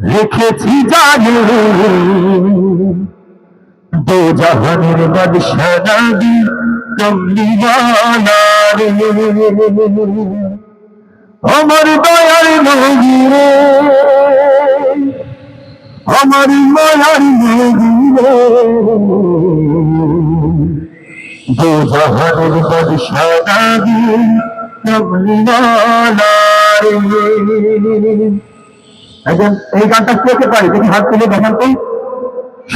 রেখেছি জানি। দো জাহানের রে আমার দয়ার রে আমার মায়ার নবী রে জাহানের কমলিওয়ালা রে একজন এই গানটা কে পারে দেখি হাত তুলে দেখান তো।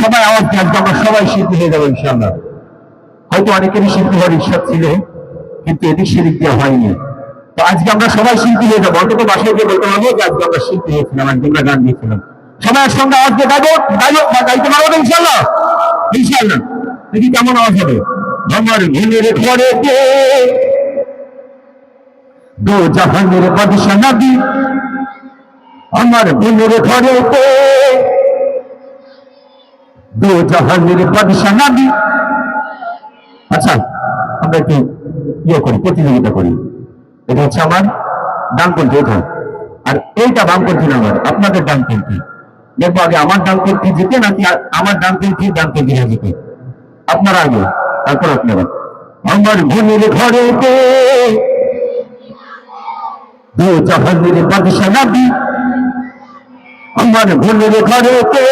সবাই আওয়াজ আজকে আমরা সবাই শিল্পী হয়ে যাব ইনশাল্লাহ হয়তো অনেকেরই শিল্পী হওয়ার ইচ্ছা ছিল, কিন্তু এদিক সেদিক দিয়ে হয়নি। তো আজকে আমরা সবাই শিল্পী হয়ে যাব। অন্তত বাসায় গিয়ে বলতে পারব যে আজকে আমরা শিল্পী হয়েছিলাম আজকে আমরা গান দিয়েছিলাম। সবাই একসঙ্গে আওয়াজ দিয়ে গাইবো গাইবো গাইতে পারব তো ইনশাল্লাহ ইনশাল্লাহ দেখি কেমন আওয়াজ হবে। আমার ঘুমের ঘরেতে দো জাহানের বাদশা নবী আমার ঘুমের ঘরেতে দো জাহানের বাদশা নবী আচ্ছা আমরা একটু ইয়ে করি, প্রতিযোগিতা করি। এটা হচ্ছে আমার ডানপন্থী আর এইটা বামপন্থী নাম্বার আপনাদের ডানপন্থী। দেখব আগে আমার ডানপন্থী জিতে নাকি আমার ডানপন্থী ডানপন্থীরা জিতে। আপনারা আগে, তারপর আপনারা। আমার ঘুমের ঘরেতে দো জাহানের বাদশা নবী আমার ঘুমের ঘরেতে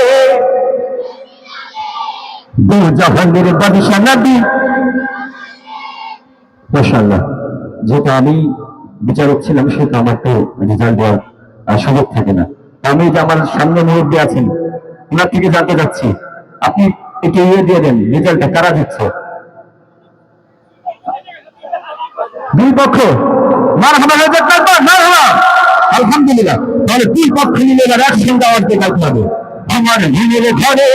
দো জাহানের বাদশা নবী। মাশাআল্লাহ যেহেতু আমি বিচারক ছিলাম সেহেতু আমার তো রেজাল্ট দেওয়ার সুযোগ থাকে না। আমি যে আমার সামনে মুরব্বী আছেন, ওনার থেকে জানতে চাচ্ছি, আপনি একটু ইয়ে দিয়ে দেন, রেজাল্টটা কারা দিচ্ছে? দুই পক্ষ। মার হাবা আলহামদুলিল্লাহ। তাহলে দুই পক্ষ মিলে এবার একসঙ্গে আওয়াজ গাইতে হবে আমার ঘুমের ঘরে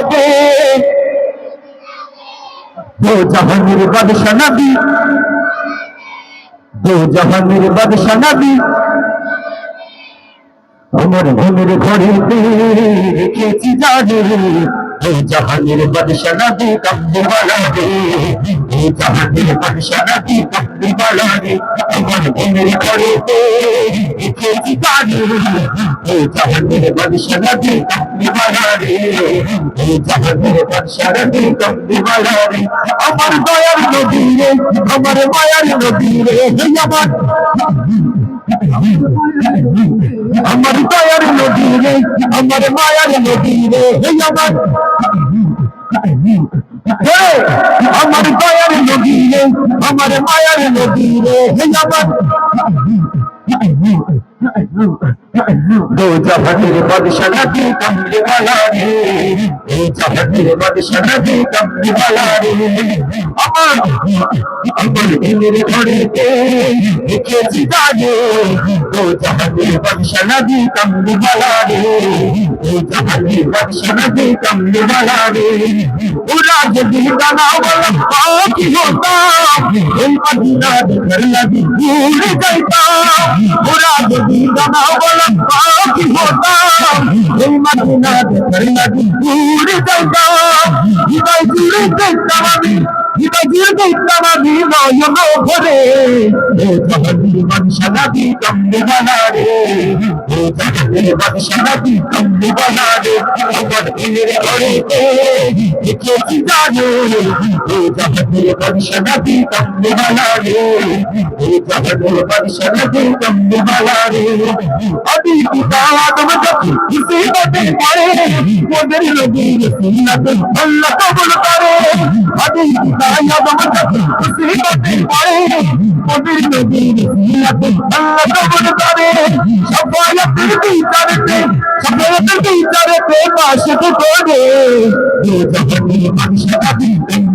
জাহানের বাদশা নবী জাহানের বাদশা নবী আমার ঘুমের ঘরে রেখেছি জানি জাহানের বাদশা নবী দো জাহানের বাদশা নবী কমলি Everybody, everybody, everybody, আমার দয়ার নদী রে আমার মায়ার নদী রে আমার। আমার দয়ার নদী রে আমার মায়ার নদী রে আমার। আমার আমার মায়ার নদী রে আমার दो जफर बादशाह नबी कमली वाला रे दो जफर बादशाह नबी कमली वाला रे अमर अमर मेरे घोड़े पे के सितारे दो जफर बादशाह नबी कमली वाला रे दो जफर बादशाह नबी कमली वाला रे उड़ा जो दीवाना वाला पाक होता उन अदना घर लगी भूल जाता ওরা যদি গানা বলা কি হতা এই মদিনা দেখর লাগি ভুলে যাইতা হৃদয় জুড়ে দেখতাম আমি হৃদয় জুড়ে দেখতাম আমি নয়ন ভরে এ জহাদি বাদশা নবী কমলি वाला রে अभी किसी बटे पड़े मोदर लगी सुन्नत अल्लाह कबूल करो अभी किसी बटे पड़े मोदर लगी सुन्नत अल्लाह कबूल करे सफाया বাদশা নবী কমলি वाला পাশে তো করে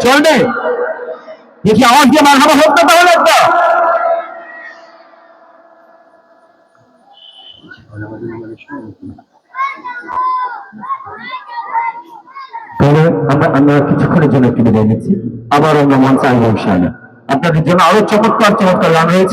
চলবে? দেখি আমার কি মারহাবা হতো তাহলে একটা। আমরা আমরা কিছুক্ষণের জন্য একটু বিদায় নিচ্ছি। আবার আমরা মঞ্চে আসব আপনাদের জন্য আরও চমৎকার চমৎকার গান হয়েছে